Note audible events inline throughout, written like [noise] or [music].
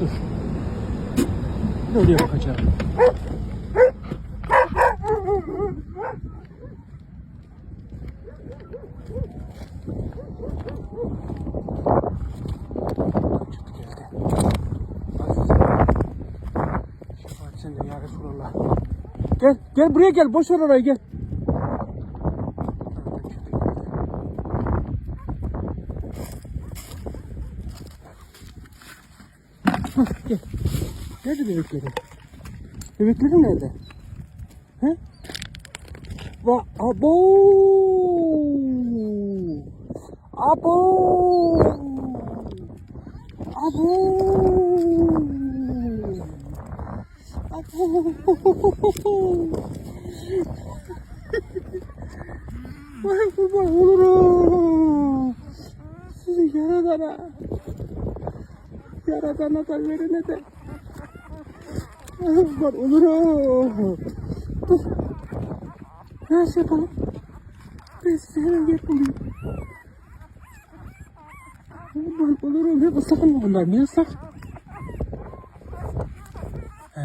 Dur. Nereye bakacağım? Gel, gel buraya gel. Boş ver orayı gel. Hah, gel. Nerede bebeklerin? Bebeklerin nerede? He? Va abo! Abo! Abo! Abo! [laughs] Vay kurban olurum. Sizi yaradana. Yaradana da verene de. Vay kurban olurum. Dur. Nasıl yapalım? Ben size hemen yer bulayım. Kurban olurum. Hep ıslak mı bunlar? Niye ıslak? He.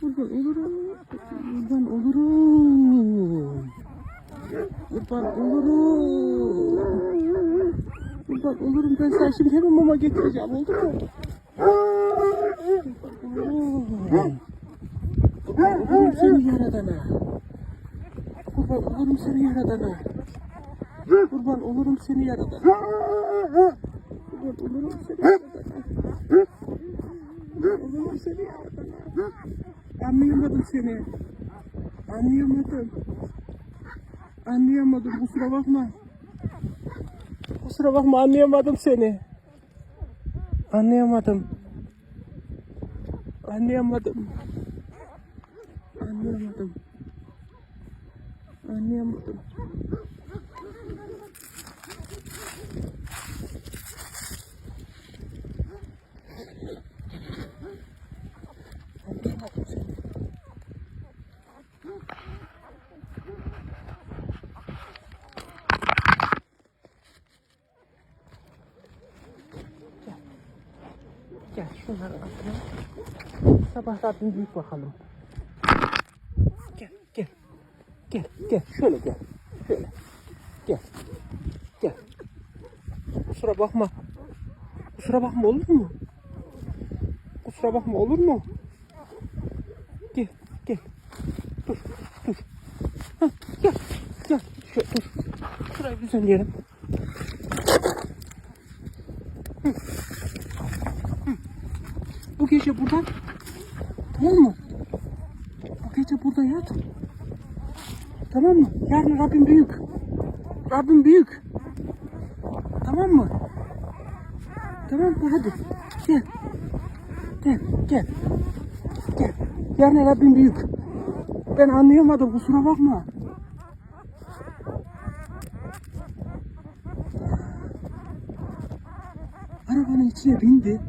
Kurban olurum. Kurban olurum. Kurban olurum. Kurban olurum ben sana şimdi hemen mama getireceğim oldu mu? Kurban olurum. Seni yaradana. Kurban olurum seni yaradana. Kurban olurum seni yaradana. Kurban olurum seni yaradana. Olurum seni yaradana. Anlayamadım seni. Anlayamadım. Anlayamadım kusura bakma. Kusura bakma anlayamadım seni. Anlayamadım. Anlayamadım. Anlayamadım. Anlayamadım. Gel şunları atalım. Sabah Rabbim büyük bakalım. Gel gel. Gel gel şöyle gel. Şöyle. Gel. Gel. Kusura bakma. Kusura bakma olur mu? Kusura bakma olur mu? Gel gel. Dur dur. Hah, gel gel. Şöyle dur. Şurayı düzenleyelim. Gece burada tamam mı? Bu gece burada yat. Tamam mı? Yarın Rabbim büyük. Rabbim büyük. Tamam mı? Tamam mı? Hadi. Gel. Gel. Gel. Gel. Yarın Rabbim büyük. Ben anlayamadım kusura bakma. Arabanın içine bindi.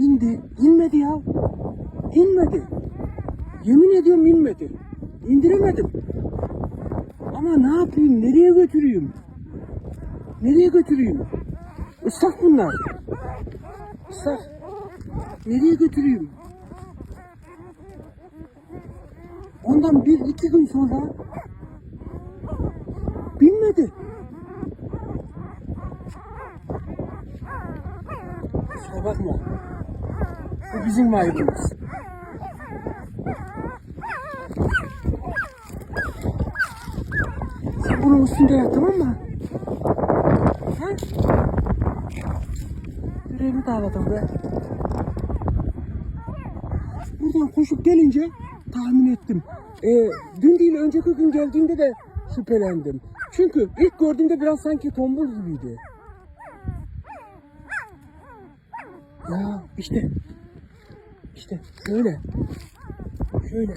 Bindi. İnmedi ya. İnmedi. Yemin ediyorum inmedi. İndiremedim. Ama ne yapayım? Nereye götüreyim? Nereye götüreyim? Islak bunlar. Islak. Nereye götüreyim? Ondan bir iki gün sonra binmedi. Kusura bakma. Bu bizim ayıbımız. Sen bunun üstünde yat tamam mı? Ha? Yüreğimi dağladım be. Buradan koşup gelince tahmin ettim. Ee, dün değil önceki gün geldiğinde de şüphelendim. Çünkü ilk gördüğümde biraz sanki tombul gibiydi. Ya işte. İşte şöyle. Şöyle.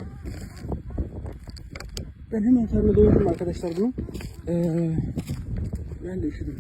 Ben hemen karnına doyurdum arkadaşlar bunu. Ee, ben de üşüdüm.